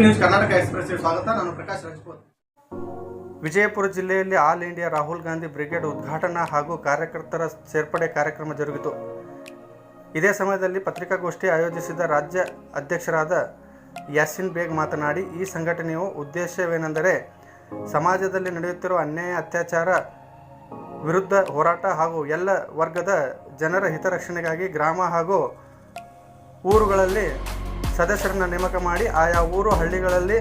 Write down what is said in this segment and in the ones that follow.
News Karnataka ಸ್ವಾಗತ. ನಾನು ಪ್ರಕಾಶ್ ರಜಪೂತ್. ವಿಜಯಪುರ ಜಿಲ್ಲೆಯಲ್ಲಿ all India Rahul Gandhi brigade ಉದ್ಘಾಟನಾ ಹಾಗೂ ಕಾರ್ಯಕರ್ತರ ಸೇರ್ಪಡೆ ಕಾರ್ಯಕ್ರಮ ಜರುಗಿತು. ಇದೇ ಸಮಯದಲ್ಲಿ ಪತ್ರಿಕಾಗೋಷ್ಠಿ ಆಯೋಜಿಸಿದ ರಾಜ್ಯ ಅಧ್ಯಕ್ಷರಾದ ಯಾಸಿನ್ ಬೇಗ್ ಮಾತನಾಡಿ, ಈ ಸಂಘಟನೆಯ ಉದ್ದೇಶವೇನೆಂದರೆ ಸಮಾಜದಲ್ಲಿ ನಡೆಯುತ್ತಿರುವ ಅನ್ಯಾಯ, ಅತ್ಯಾಚಾರ ವಿರುದ್ಧ ಹೋರಾಟ ಹಾಗೂ ಎಲ್ಲ ವರ್ಗದ ಜನರ ಹಿತರಕ್ಷಣೆಗಾಗಿ ಗ್ರಾಮ ಹಾಗೂ ಊರುಗಳಲ್ಲಿ ಸದಸ್ಯರನ್ನು ನೇಮಕ ಮಾಡಿ ಆಯಾ ಊರು ಹಳ್ಳಿಗಳಲ್ಲಿ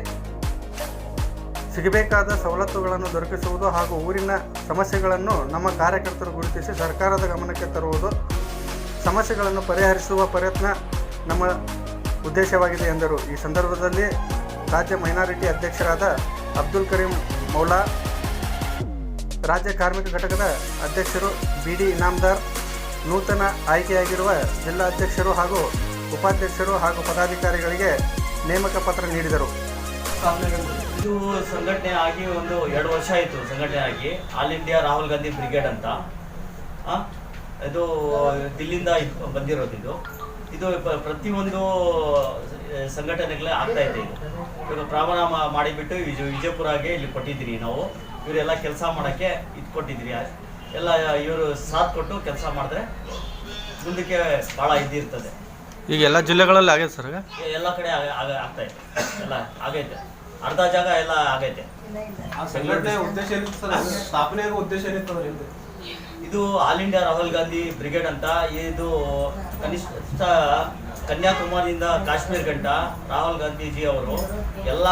ಸಿಗಬೇಕಾದ ಸವಲತ್ತುಗಳನ್ನು ದೊರಕಿಸುವುದು ಹಾಗೂ ಊರಿನ ಸಮಸ್ಯೆಗಳನ್ನು ನಮ್ಮ ಕಾರ್ಯಕರ್ತರು ಗುರುತಿಸಿ ಸರ್ಕಾರದ ಗಮನಕ್ಕೆ ತರುವುದು ಸಮಸ್ಯೆಗಳನ್ನು ಪರಿಹರಿಸುವ ಪ್ರಯತ್ನ ನಮ್ಮ ಉದ್ದೇಶವಾಗಿದೆ ಎಂದರು. ಈ ಸಂದರ್ಭದಲ್ಲಿ ರಾಜ್ಯ ಮೈನಾರಿಟಿ ಅಧ್ಯಕ್ಷರಾದ ಅಬ್ದುಲ್ ಕರೀಂ ಮೌಲಾ, ರಾಜ್ಯ ಕಾರ್ಮಿಕ ಘಟಕದ ಅಧ್ಯಕ್ಷರು ಬಿ ಡಿ ಇನಾಮ್ದಾರ್, ನೂತನ ಆಯ್ಕೆಯಾಗಿರುವ ಜಿಲ್ಲಾ ಅಧ್ಯಕ್ಷರು ಹಾಗೂ ಉಪಾಧ್ಯಕ್ಷರು ಹಾಗೂ ಪದಾಧಿಕಾರಿಗಳಿಗೆ ನೇಮಕ ಪತ್ರ ನೀಡಿದರು. ಇದು ಸಂಘಟನೆ ಆಗಿ ಒಂದು ಎರಡು ವರ್ಷ ಆಯಿತು, ಸಂಘಟನೆ ಆಗಿ. All India Rahul Gandhi brigade ಅಂತ. ಇದು ದಿಲ್ಲಿಂದ ಬಂದಿರೋದು ಇದು. ಇದು ಪ್ರತಿಯೊಂದು ಸಂಘಟನೆಗಳೇ ಆಗ್ತಾ ಇದೆ ಇದು. ಇವಾಗ ಪ್ರಮಾಣ ಮಾಡಿಬಿಟ್ಟು ವಿಜಯ ವಿಜಯಪುರಗೆ ಇಲ್ಲಿ ಕೊಟ್ಟಿದ್ದೀರಿ ನಾವು. ಇವರೆಲ್ಲ ಕೆಲಸ ಮಾಡೋಕ್ಕೆ ಇದು ಕೊಟ್ಟಿದ್ದೀರಿ. ಎಲ್ಲ ಇವರು ಸಾಥ್ ಕೊಟ್ಟು ಕೆಲಸ ಮಾಡಿದ್ರೆ ಮುಂದಕ್ಕೆ ಭಾಳ ಇದಿರ್ತದೆ. ಈಗ ಎಲ್ಲ ಜಿಲ್ಲೆಗಳಲ್ಲಿ ಆಗೈತೆ ಸರ್ ಎಲ್ಲ ಕಡೆ ಆಗ- ಆಗ- ಆಗ್ತಾ ಇದೆ. ಎಲ್ಲ ಆಗೈತೆ. ಅರ್ಧ ಜಾಗ ಎಲ್ಲ ಆಗೈತೆ. ಆ ಸಂಘಟನೆ ಉದ್ದೇಶ ಏನಿತ್ತು ಸರ್? ಸ್ಥಾಪನೆ ಆಗೋ ಉದ್ದೇಶ ಏನಿತ್ತು ಅಂದ್ರೆ ಹಿಂದೆ? ಇದು all India Rahul Gandhi brigade ಅಂತ ಇದು ಕನಿಷ್ಠ ಕನ್ಯಾಕುಮಾರಿಯಿಂದ ಕಾಶ್ಮೀರ್ ಗಂಟ ರಾಹುಲ್ ಗಾಂಧೀಜಿ ಅವರು ಎಲ್ಲ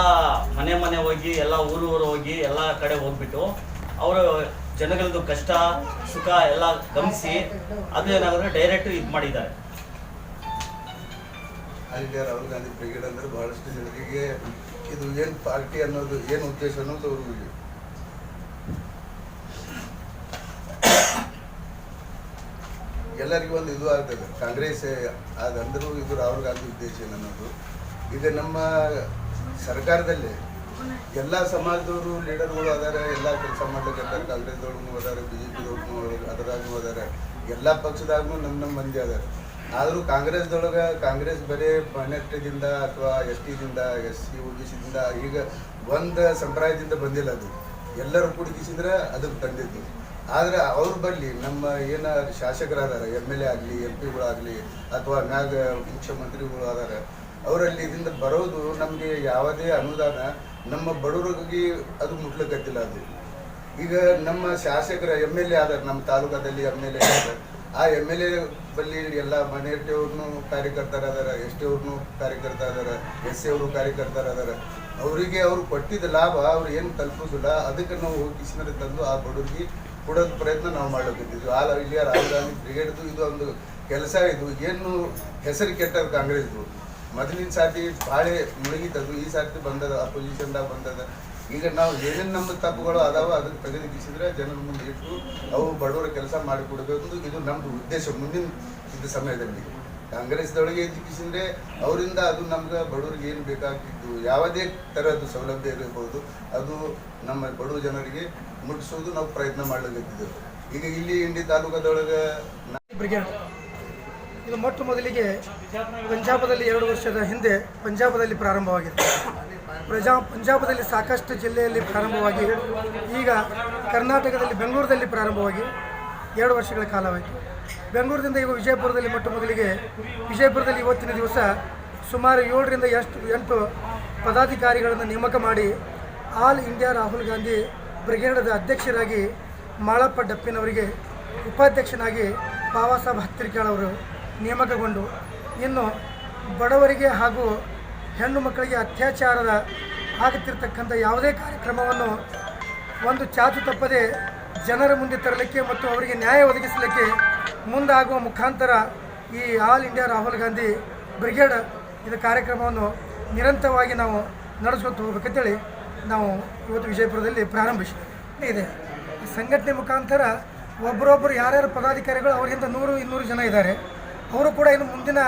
ಮನೆ ಮನೆ ಹೋಗಿ ಎಲ್ಲ ಊರು ಊರು ಹೋಗಿ ಎಲ್ಲ ಕಡೆ ಹೋಗ್ಬಿಟ್ಟು ಅವರು ಜನಗಳದ್ದು ಕಷ್ಟ ಸುಖ ಎಲ್ಲ ಗಮನಿಸಿ ಅದು ಏನಾಗುತ್ತೆ ಡೈರೆಕ್ಟ್ ಇದು ಮಾಡಿದ್ದಾರೆ. ಇಂಡಿಯಾ ರಾಹುಲ್ ಗಾಂಧಿ ಬ್ರಿಗೇಡ್ ಅಂದರೆ ಬಹಳಷ್ಟು ಜನರಿಗೆ ಇದು ಏನು ಪಾರ್ಟಿ ಅನ್ನೋದು ಏನು ಉದ್ದೇಶ ಅನ್ನೋದು ಅವ್ರಿಗೆ ಎಲ್ಲರಿಗೂ ಒಂದು ಇದು ಆಗ್ತದೆ. ಕಾಂಗ್ರೆಸ್ ಆದಂದರೂ ಇದು ರಾಹುಲ್ ಗಾಂಧಿ ಉದ್ದೇಶ ಅನ್ನೋದು. ಈಗ ನಮ್ಮ ಸರ್ಕಾರದಲ್ಲಿ ಎಲ್ಲ ಸಮಾಜದವರು ಲೀಡರ್ಗಳು ಅದಾರೆ, ಎಲ್ಲ ಕೆಲಸ ಮಾಡ್ಲಿಕ್ಕೆ ಕಾಂಗ್ರೆಸ್ದವ್ರಿಗೂ ಅದಾರೆ ಬಿ ಜೆ ಪಿದವ್ರಿಗೂ ಅದರಾಗೂ ಅದಾರೆ. ಎಲ್ಲ ಪಕ್ಷದಾಗೂ ನಮ್ಮ ನಮ್ಮ ಮಂದಿ ಅದಾರೆ. ಆದರೂ ಕಾಂಗ್ರೆಸ್ದೊಳಗೆ ಕಾಂಗ್ರೆಸ್ ಬರೀ ಮನೆಟ್ಟದಿಂದ ಅಥವಾ ಎಸ್ ಟಿದಿಂದ ಎಸ್ ಸಿ ಓ ಬಿ ಸಿದಿಂದ ಈಗ ಒಂದು ಸಂಪ್ರದಾಯದಿಂದ ಬಂದಿಲ್ಲ ಅದು. ಎಲ್ಲರೂ ಕುಡುಗಿಸಿದ್ರೆ ಅದಕ್ಕೆ ತಂದಿದ್ದು. ಆದರೆ ಅವ್ರ ಬರಲಿ, ನಮ್ಮ ಏನು ಶಾಸಕರಾದಾರ, ಎಂ ಎಲ್ ಎ ಆಗಲಿ ಎಂ ಪಿಗಳಾಗಲಿ ಅಥವಾ ಮ್ಯಾಗ ಮುಖ್ಯಮಂತ್ರಿಗಳು ಆದಾರೆ, ಅವರಲ್ಲಿ ಇದರಿಂದ ಬರೋದು ನಮಗೆ ಯಾವುದೇ ಅನುದಾನ ನಮ್ಮ ಬಡವರಿಗೆ ಅದು ಮುಟ್ಲಕ್ಕತ್ತಿಲ್ಲ ಅದು. ಈಗ ನಮ್ಮ ಶಾಸಕರ ಎಂ ಎಲ್ ಎ ಆದಾರ, ನಮ್ಮ ತಾಲೂಕದಲ್ಲಿ ಎಂ ಎಲ್ ಎ ಆದಾರ ಆ ಎಂ ಎಲ್ ಎ ಬಲ್ಲಿ ಎಲ್ಲ ಮನೆಯವ್ರನ್ನು ಕಾರ್ಯಕರ್ತರ ಅದಾರ ಎಸ್ ಟಿ ಅವ್ರನ್ನು ಕಾರ್ಯಕರ್ತ ಅದಾರ ಎಸ್ ಸಿ ಅವರು ಕಾರ್ಯಕರ್ತರ ಅದಾರ. ಅವರಿಗೆ ಅವ್ರು ಕೊಟ್ಟಿದ್ದ ಲಾಭ ಅವ್ರು ಏನು ತಲುಪಿಸಿಲ್ಲ ಅದಕ್ಕೆ ನಾವು ಹೋಗಿಸಿದ್ರೆ ತಂದು ಆ ಬಡವರಿಗೆ ಕೊಡೋದು ಪ್ರಯತ್ನ ನಾವು ಮಾಡ್ಲಿಕ್ಕಿದ್ವಿ ಆಲ್ ಇಂಡಿಯಾ ರಾಹುಲ್ ಗಾಂಧಿ ಇದು ಒಂದು ಕೆಲಸ ಇದು. ಏನು ಹೆಸರು ಕೆಟ್ಟದ್ದು ಕಾಂಗ್ರೆಸ್ದು. ಮೊದಲಿನ ಸಾರಿ ಭಾಳ ಮುಳುಗಿತದ್ದು ಈ ಸಾರಿ ಬಂದದ ಅಪೋಸಿಷನ್ದಾಗ ಬಂದದ. ಈಗ ನಾವು ಏನೇನು ನಮ್ಮ ತಪ್ಪುಗಳು ಅದಾವ ಅದಕ್ಕೆ ತೆಗೆದುಕಿಸಿದ್ರೆ ಜನರ ಮುಂದೆ ಇಟ್ಟು ಅವು ಬಡವರ ಕೆಲಸ ಮಾಡಿಕೊಡಬೇಕು. ಇದು ನಮ್ಮದು ಉದ್ದೇಶ ಮುಂದಿನ ಇದ್ದ ಸಮಯದಲ್ಲಿ. ಕಾಂಗ್ರೆಸ್ದೊಳಗೆ ಎದುಕಿಸಿದ್ರೆ ಅವರಿಂದ ಅದು ನಮ್ಗೆ ಬಡವರಿಗೆ ಏನು ಬೇಕಾಗಿದ್ದು, ಯಾವುದೇ ಥರದ್ದು ಸೌಲಭ್ಯ ಇರಬಹುದು, ಅದು ನಮ್ಮ ಬಡವ ಜನರಿಗೆ ಮುಟ್ಟಿಸೋದು ನಾವು ಪ್ರಯತ್ನ ಮಾಡಲಿಕ್ಕಿದ್ದೆವು ಈಗ ಇಲ್ಲಿ ಇಂಡಿ ತಾಲೂಕದೊಳಗೆ ಇದು ಮೊಟ್ಟ ಮೊದಲಿಗೆ ಪಂಜಾಬದಲ್ಲಿ ಎರಡು ವರ್ಷದ ಹಿಂದೆ ಪಂಜಾಬದಲ್ಲಿ ಪ್ರಾರಂಭವಾಗಿದೆ ಪ್ರಜಾ ಪಂಜಾಬದಲ್ಲಿ ಸಾಕಷ್ಟು ಜಿಲ್ಲೆಯಲ್ಲಿ ಪ್ರಾರಂಭವಾಗಿ, ಈಗ ಕರ್ನಾಟಕದಲ್ಲಿ ಬೆಂಗಳೂರಲ್ಲಿ ಪ್ರಾರಂಭವಾಗಿ ಎರಡು ವರ್ಷಗಳ ಕಾಲವಾಯಿತು. ಬೆಂಗಳೂರಿನಿಂದ ಈಗ ವಿಜಯಪುರದಲ್ಲಿ ಮೊಟ್ಟ ಮೊದಲಿಗೆ, ವಿಜಯಪುರದಲ್ಲಿ ಇವತ್ತಿನ ದಿವಸ ಸುಮಾರು ಏಳರಿಂದ ಎಷ್ಟು, ಎಂಟು ಪದಾಧಿಕಾರಿಗಳನ್ನು ನೇಮಕ ಮಾಡಿ, ಆಲ್ ಇಂಡಿಯಾ ರಾಹುಲ್ ಗಾಂಧಿ ಬ್ರಿಗೇಡದ ಅಧ್ಯಕ್ಷರಾಗಿ ಮಾಳಪ್ಪ ಡಪ್ಪಿನವರಿಗೆ ಉಪಾಧ್ಯಕ್ಷನಾಗಿ ಬಾಬಾ ಸಾಹೇಬ್ ಹತ್ತಿರಿಕಾಳ್ ಅವರು ನೇಮಕಗೊಂಡು, ಇನ್ನು ಬಡವರಿಗೆ ಹಾಗೂ ಹೆಣ್ಣು ಮಕ್ಕಳಿಗೆ ಅತ್ಯಾಚಾರದ ಆಗುತ್ತಿರ್ತಕ್ಕಂಥ ಯಾವುದೇ ಕಾರ್ಯಕ್ರಮವನ್ನು ಒಂದು ಚಾಚು ತಪ್ಪದೆ ಜನರ ಮುಂದೆ ತರಲಿಕ್ಕೆ ಮತ್ತು ಅವರಿಗೆ ನ್ಯಾಯ ಒದಗಿಸಲಿಕ್ಕೆ ಮುಂದಾಗುವ ಮುಖಾಂತರ ಈ all India Rahul Gandhi brigade ಇದು ಕಾರ್ಯಕ್ರಮವನ್ನು ನಿರಂತರವಾಗಿ ನಾವು ನಡೆಸ್ಕೊತ ಹೋಗ್ಬೇಕಂತೇಳಿ ನಾವು ಇವತ್ತು ವಿಜಯಪುರದಲ್ಲಿ ಪ್ರಾರಂಭಿಸಿದ್ದೇವೆ. ಇದೆ. ಸಂಘಟನೆ ಮುಖಾಂತರ ಒಬ್ಬರೊಬ್ಬರು ಯಾರ್ಯಾರು ಪದಾಧಿಕಾರಿಗಳು, ಅವರಿಂದ ನೂರು ಇನ್ನೂರು ಜನ ಇದ್ದಾರೆ. ಅವರು ಕೂಡ ಇನ್ನು ಮುಂದಿನ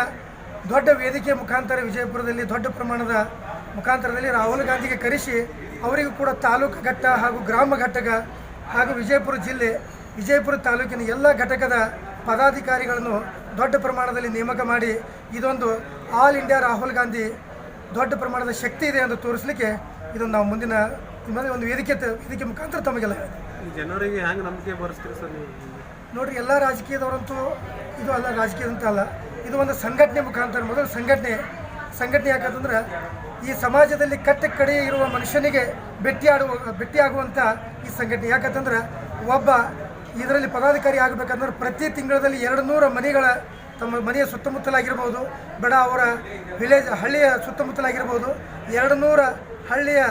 ದೊಡ್ಡ ವೇದಿಕೆ ಮುಖಾಂತರ ವಿಜಯಪುರದಲ್ಲಿ ದೊಡ್ಡ ಪ್ರಮಾಣದ ಮುಖಾಂತರದಲ್ಲಿ ರಾಹುಲ್ ಗಾಂಧಿಗೆ ಕರೆಸಿ ಅವರಿಗೂ ಕೂಡ ತಾಲೂಕು ಘಟ್ಟ ಹಾಗೂ ಗ್ರಾಮ ಘಟಕ ಹಾಗೂ ವಿಜಯಪುರ ಜಿಲ್ಲೆ ವಿಜಯಪುರ ತಾಲೂಕಿನ ಎಲ್ಲ ಘಟಕದ ಪದಾಧಿಕಾರಿಗಳನ್ನು ದೊಡ್ಡ ಪ್ರಮಾಣದಲ್ಲಿ ನೇಮಕ ಮಾಡಿ ಇದೊಂದು ಆಲ್ ಇಂಡಿಯಾ ರಾಹುಲ್ ಗಾಂಧಿ ದೊಡ್ಡ ಪ್ರಮಾಣದ ಶಕ್ತಿ ಇದೆ ಎಂದು ತೋರಿಸಲಿಕ್ಕೆ ಇದನ್ನು ನಾವು ಮುಂದಿನ ಮುಂದೆ ಒಂದು ವೇದಿಕೆ ವೇದಿಕೆ ಮುಖಾಂತರ ತಮಗೆಲ್ಲ ಜನರಿಗೆ ಹೆಂಗೆ ನಂಬಿಕೆ ಬರೆಸ್ತೀರಿ ಸರ್ ನೀವು? ನೋಡ್ರಿ ಎಲ್ಲ ರಾಜಕೀಯದವರಂತೂ ಇದು ಅಲ್ಲ ರಾಜಕೀಯದಂತ ಅಲ್ಲ. ಇದು ಒಂದು ಸಂಘಟನೆ ಮುಖಾಂತರ ಮೊದಲು ಸಂಘಟನೆ ಸಂಘಟನೆ ಯಾಕಂತಂದ್ರೆ ಈ ಸಮಾಜದಲ್ಲಿ ಕಟ್ಟ ಕಡೆ ಇರುವ ಮನುಷ್ಯನಿಗೆ ಭೇಟಿಯಾಡುವ ಭೇಟಿಯಾಗುವಂಥ ಈ ಸಂಘಟನೆ. ಯಾಕಂತಂದ್ರೆ ಒಬ್ಬ ಇದರಲ್ಲಿ ಪದಾಧಿಕಾರಿ ಆಗಬೇಕಂದ್ರೆ ಪ್ರತಿ ತಿಂಗಳಲ್ಲಿ ಎರಡು ನೂರ ಮನೆಗಳ ತಮ್ಮ ಮನೆಯ ಸುತ್ತಮುತ್ತಲಾಗಿರ್ಬೋದು ಬಡ ಅವರ ವಿಲೇಜ್ ಹಳ್ಳಿಯ ಸುತ್ತಮುತ್ತಲಾಗಿರ್ಬೋದು ಎರಡು ನೂರ ಹಳ್ಳಿಯ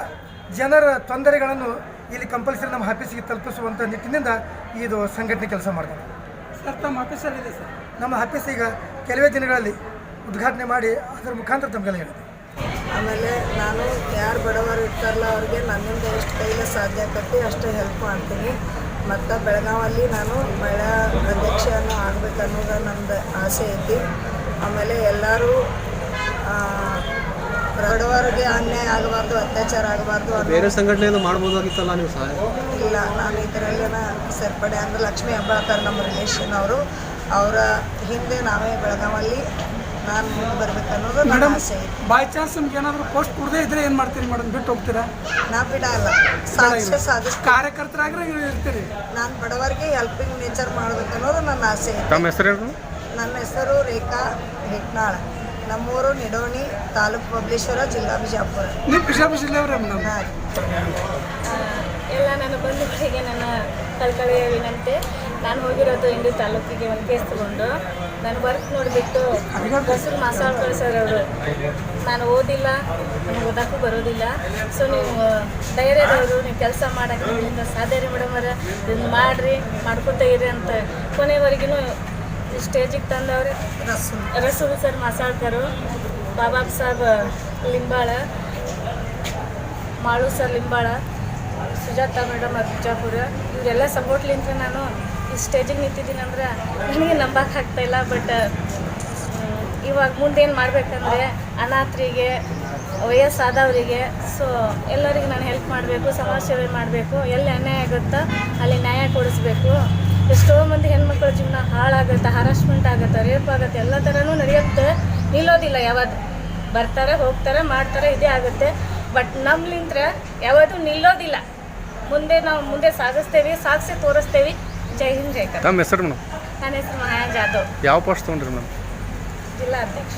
ಜನರ ತೊಂದರೆಗಳನ್ನು ಇಲ್ಲಿ ಕಂಪಲ್ಸರಿ ನಮ್ಮ ಆಫೀಸಿಗೆ ತಲುಪಿಸುವಂಥ ನಿಟ್ಟಿನಿಂದ ಇದು ಸಂಘಟನೆ ಕೆಲಸ ಮಾಡ್ತಾರೆ ಸರ್ ತಮ್ಮ ಆಫೀಸಲ್ಲಿದೆ ಸರ್. ನಮ್ಮ ಆಫೀಸ್ ಈಗ ಕೆಲವೇ ದಿನಗಳಲ್ಲಿ ಉದ್ಘಾಟನೆ ಮಾಡಿ ಅದರ ಮುಖಾಂತರ ತಮಗೆಲ್ಲ ಹೇಳಿದೆ. ಆಮೇಲೆ ನಾನು ಯಾರು ಬಡವರು ಇರ್ತಾರಲ್ಲ ಅವ್ರಿಗೆ ನನ್ನಿಂದ ಎಷ್ಟು ಕೈಲಿ ಸಾಧ್ಯ ಆಕತಿ ಅಷ್ಟು ಹೆಲ್ಪ್ ಮಾಡ್ತೀನಿ. ಮತ್ತು ಬೆಳಗಾವಲ್ಲಿ ನಾನು ಮಹಿಳಾ ಆಗಬೇಕು ಆಗ್ಬೇಕನ್ನೋದು ನಮ್ಮದು ಆಸೆ ಐತಿ. ಆಮೇಲೆ ಎಲ್ಲರೂ ಬಡವರಿಗೆ ಅನ್ಯಾಯ ಆಗಬಾರ್ದು ಅತ್ಯಾಚಾರ ಆಗಬಾರ್ದು ಬೇರೆ ಸಂಘಟನೆಯನ್ನು ಮಾಡ್ಬೋದಾಗಿತ್ತಲ್ಲ ನೀವು ಸಹಾಯ? ಇಲ್ಲ ನಾನು ಇದರಲ್ಲೇನ ಸೇರ್ಪಡೆ ಅಂದ್ರೆ ಲಕ್ಷ್ಮೀ ಹೆಬ್ಬಾಳ್ಕರ್ ನಮ್ಮ ರಿಲೇಷನ್ ಅವರು. ಅವರ ಹಿಂದೆ ನಾವೇ ಬೆಳಗಾವಲ್ಲಿ ನಾನು ಮುಂದೆ ಬರ್ಬೇಕನ್ನೋದು ನನ್ನ ಮೇಡಮ್ ಆಸೆ ಐತಿ ಬೈ ಚಾನ್ಸ್ ನಿಮ್ಗೆ ಏನಾದರೂ ಪೋಸ್ಟ್ ಕೊಡದೇ ಇದ್ರೆ ಏನು ಮಾಡ್ತೀರಿ ಮೇಡಮ್ ಬಿಟ್ಟು ಹೋಗ್ತೀರಾ? ನಾ ಬಿಡಲ್ಲ ಸಾಧಿಸಿ ಸಾಧಿಸ್ತೀನಿ ಕಾರ್ಯಕರ್ತರಾಗ್ರೆ ಇರ್ತೀರಿ. ನಾನು ಬಡವರಿಗೆ ಹೆಲ್ಪಿಂಗ್ ನೇಚರ್ ಮಾಡ್ಬೇಕನ್ನೋದು ನನ್ನ ಆಸೆ ಐತಿ ತಮ್ಮ ಹೆಸರು ಹೇಳಿ ನನ್ನ ಹೆಸರು ರೇಖಾ ಹೆಟ್ನಾಳ ನಮ್ಮೂರು ನಿಡೋಣಿ ತಾಲೂಕು ಬಬ್ಲೇಶ್ವರ ಜಿಲ್ಲಾ ಬಿಜಾಪುರ. ನೀವು ಬಿಜಾಪುರ ಜಿಲ್ಲೆಯವರೇ ಮೇಡಮ್ ಹಾಂ ಎಲ್ಲ ನನ್ನ ಬಂಧುಗಳಿಗೆ ನನ್ನ ಕಳ್ಕಳಿಯ ವಿನಂತಿ ನಾನು ಹೋಗಿರೋದು ಇಂಡಿ ತಾಲೂಕಿಗೆ ಒಂದು ಕೇಸ್ ತಗೊಂಡು. ನಾನು ವರ್ಕ್ ನೋಡಿಬಿಟ್ಟು ರಸಲ್ ಮಾಸಾಡ್ ಕಳ್ಸೋರು ಅವರು. ನಾನು ಓದಿಲ್ಲ, ನನಗೆ ಓದೋಕ್ಕೂ ಬರೋದಿಲ್ಲ. ಸೊ ನೀವು ಧೈರ್ಯದವರು ನೀವು ಕೆಲಸ ಮಾಡೋಕ್ಕೆ ನಿಮ್ಮಿಂದ ಸಾಧ್ಯ ರೀ ಮೇಡಮ್ ಅವರ. ಇದನ್ನು ಮಾಡಿರಿ, ಮಾಡ್ಕೊತಾ ಇರಿ ಅಂತ ಕೊನೆವರೆಗೂ ಸ್ಟೇಜಿಗೆ ತಂದವ್ರೆ. ರಸೂಲ್ ಸರ್ ಮಸಾಳ್ಕರು ಬಾಬಾಬ್ ಸಾಬ್ ಲಿಂಬಾಳ. ಮಾಳು ಸರ್, ಲಿಂಬಾಳ. ಸುಜಾತ ಮೇಡಮ್ ಬಿಜಾಪುರ. ಇವರೆಲ್ಲ ಸಪೋರ್ಟ್ಲಿಂತ ನಾನು ಈ ಸ್ಟೇಜಿಗೆ ನಿಂತಿದ್ದೀನಿ ಅಂದ್ರೆ ನನಗೆ ನಂಬಕ್ಕೆ ಆಗ್ತಾಯಿಲ್ಲ ಬಟ್ ಇವಾಗ ಮುಂದೇನು ಮಾಡಬೇಕಂದ್ರೆ ಅನಾಥರಿಗೆ ವಯಸ್ಸಾದವರಿಗೆ ಸೊ ಎಲ್ಲರಿಗೆ ನಾನು ಹೆಲ್ಪ್ ಮಾಡಬೇಕು, ಸಮಾಜ ಸೇವೆ ಮಾಡಬೇಕು, ಎಲ್ಲಿ ಅನ್ಯಾಯ ಆಗುತ್ತೋ ಅಲ್ಲಿ ನ್ಯಾಯ ಕೊಡಿಸ್ಬೇಕು. ಎಷ್ಟೋ ಮಂದಿ ಹೆಣ್ಮಕ್ಳ ಜೀವನ ಹಾಳಾಗುತ್ತೆ ಹರಾಸ್ಮೆಂಟ್ ಆಗುತ್ತೆ ರೇಪ್ ಆಗುತ್ತೆ, ಎಲ್ಲ ಥರನೂ ನಡೆಯುತ್ತೆ, ನಿಲ್ಲೋದಿಲ್ಲ ಯಾವತ್ತು ಬರ್ತಾರೆ, ಹೋಗ್ತಾರೆ, ಮಾಡ್ತಾರೆ, ಇದೇ ಆಗುತ್ತೆ ಬಟ್ ನಮ್ಲಿಂತ್ರ ಯಾವತ್ತೂ ನಿಲ್ಲೋದಿಲ್ಲ. ಮುಂದೆ ನಾವು ಮುಂದೆ ಸಾಗಿಸ್ತೇವೆ ಸಾಗಿಸಿ ತೋರಿಸ್ತೇವೆ. ಜೈ ಹಿಂದ್ ಜೈ ಕರ್ನಾಟಕ. ತಮ್ಮ ಹೆಸರು ಮೇಡಮ್? ನನ್ನ ಹೆಸರು ಮಹಾರಾಜ್ ಜಾಧವ್. ಯಾವ ಪೋಸ್ಟ್ ತೊಗೊಂಡ್ರಿ ಮೇಡಮ್? ಜಿಲ್ಲಾಧ್ಯಕ್ಷ